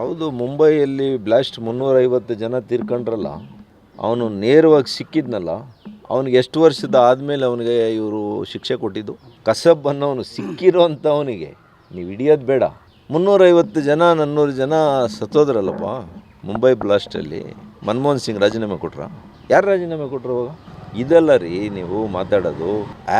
ಹೌದು, ಮುಂಬೈಯಲ್ಲಿ ಬ್ಲಾಸ್ಟ್ ಮುನ್ನೂರೈವತ್ತು ಜನ ತೀರ್ಕೊಂಡ್ರಲ್ಲ, ಅವನು ನೇರವಾಗಿ ಸಿಕ್ಕಿದ್ನಲ್ಲ, ಅವನಿಗೆ ಎಷ್ಟು ವರ್ಷದ ಆದಮೇಲೆ ಅವನಿಗೆ ಇವರು ಶಿಕ್ಷೆ ಕೊಟ್ಟಿದ್ದು? ಕಸಬ್ ಅನ್ನೋನು ಸಿಕ್ಕಿರೋ ಅಂಥವನಿಗೆ ನೀವು ಹಿಡಿಯೋದು ಬೇಡ. ಮುನ್ನೂರೈವತ್ತು ಜನ, ನನ್ನೂರು ಜನ ಸತ್ತೋದ್ರಲ್ಲಪ್ಪ, ಮುಂಬೈ ಬ್ಲಾಸ್ಟಲ್ಲಿ ಮನಮೋಹನ್ ಸಿಂಗ್ ರಾಜೀನಾಮೆ ಕೊಟ್ರ? ಯಾರು ರಾಜೀನಾಮೆ ಕೊಟ್ರು ಅವಾಗ? ಇದೆಲ್ಲ ರೀ, ನೀವು ಮಾತಾಡೋದು.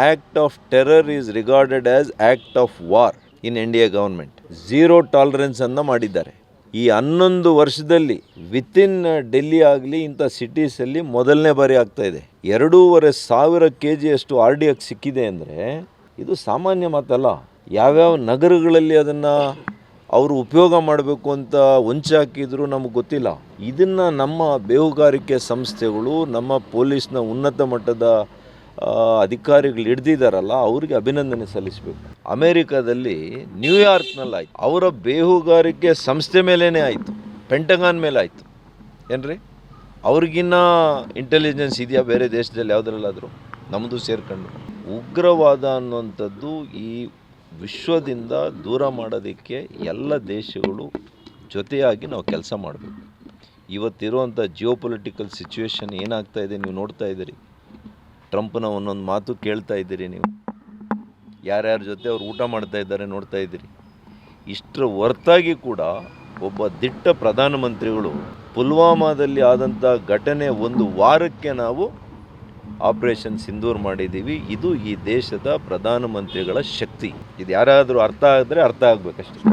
Act of terror is regarded as act of war in India government zero tolerance ಅನ್ನು ಮಾಡಿದ್ದಾರೆ. ಈ ಹನ್ನೊಂದು ವರ್ಷದಲ್ಲಿ ವಿತಿನ್ ಡೆಲ್ಲಿ ಆಗಲಿ, ಇಂಥ ಸಿಟೀಸಲ್ಲಿ ಮೊದಲನೇ ಬಾರಿ ಆಗ್ತಾ ಇದೆ. ಎರಡೂವರೆ ಸಾವಿರ ಕೆ ಜಿಯಷ್ಟು ಆರ್ ಡಿ ಎಕ್ಸ್ ಸಿಕ್ಕಿದೆ ಅಂದರೆ ಇದು ಸಾಮಾನ್ಯ ಮಾತಲ್ಲ. ಯಾವ್ಯಾವ ನಗರಗಳಲ್ಲಿ ಅದನ್ನು ಅವರು ಉಪಯೋಗ ಮಾಡಬೇಕು ಅಂತ ಹೊಂಚೆ ಹಾಕಿದ್ರು ನಮಗೆ ಗೊತ್ತಿಲ್ಲ. ಇದನ್ನು ನಮ್ಮ ಬೇಹುಗಾರಿಕೆ ಸಂಸ್ಥೆಗಳು, ನಮ್ಮ ಪೊಲೀಸ್ನ ಉನ್ನತ ಮಟ್ಟದ ಅಧಿಕಾರಿಗಳು ಹಿಡ್ದಿದ್ದಾರಲ್ಲ ಅವರಿಗೆ ಅಭಿನಂದನೆ ಸಲ್ಲಿಸಬೇಕು. ಅಮೇರಿಕಾದಲ್ಲಿ ನ್ಯೂಯಾರ್ಕ್ನಲ್ಲಿ ಆಯ್ತು. ಅವರ ಬೇಹುಗಾರಿಕೆ ಸಂಸ್ಥೆ ಮೇಲೇ ಆಯಿತು. ಪೆಂಟಗಾನ್ ಮೇಲೆ ಆಯಿತು. ಏನ್ರಿ? ಅವ್ರಿಗಿನ್ನ ಇಂಟೆಲಿಜೆನ್ಸ್ ಇದೆಯಾ? ಬೇರೆ ದೇಶದಲ್ಲಿ ಯಾವುದ್ರಲ್ಲಾದರೂ? ನಮ್ಮದು ಸೇರ್ಕೊಂಡು. ಉಗ್ರವಾದ ಅನ್ನುವಂಥದ್ದು ಈ ವಿಶ್ವದಿಂದ ದೂರ ಮಾಡೋದಕ್ಕೆ ಎಲ್ಲ ದೇಶಗಳು ಜೊತೆಯಾಗಿ ನಾವು ಕೆಲಸ ಮಾಡಬೇಕು. ಇವತ್ತಿರುವಂಥ ಜಿಯೋ ಪೊಲಿಟಿಕಲ್ ಸಿಚುವೇಶನ್ ಏನಾಗ್ತಾ ಇದೆ, ನೀವು ನೋಡ್ತಾ ಇದ್ದೀರಿ. ಟ್ರಂಪ್ನ ಒಂದೊಂದು ಮಾತು ಕೇಳ್ತಾ ಇದ್ದೀರಿ ನೀವು. ಯಾರ್ಯಾರ ಜೊತೆ ಅವ್ರು ಊಟ ಮಾಡ್ತಾ ಇದ್ದಾರೆ ನೋಡ್ತಾ ಇದ್ದೀರಿ. ಇಷ್ಟರ ಹೊರ್ತಾಗಿ ಕೂಡ ಒಬ್ಬ ದಿಟ್ಟ ಪ್ರಧಾನಮಂತ್ರಿಗಳು ಪುಲ್ವಾಮಾದಲ್ಲಿ ಆದಂಥ ಘಟನೆ ಒಂದು ವಾರಕ್ಕೆ ನಾವು ಆಪರೇಷನ್ ಸಿಂಧೂರ್ ಮಾಡಿದ್ದೀವಿ. ಇದು ಈ ದೇಶದ ಪ್ರಧಾನಮಂತ್ರಿಗಳ ಶಕ್ತಿ. ಇದು ಯಾರಾದರೂ ಅರ್ಥ ಆದರೆ ಅರ್ಥ ಆಗಬೇಕಷ್ಟೆ.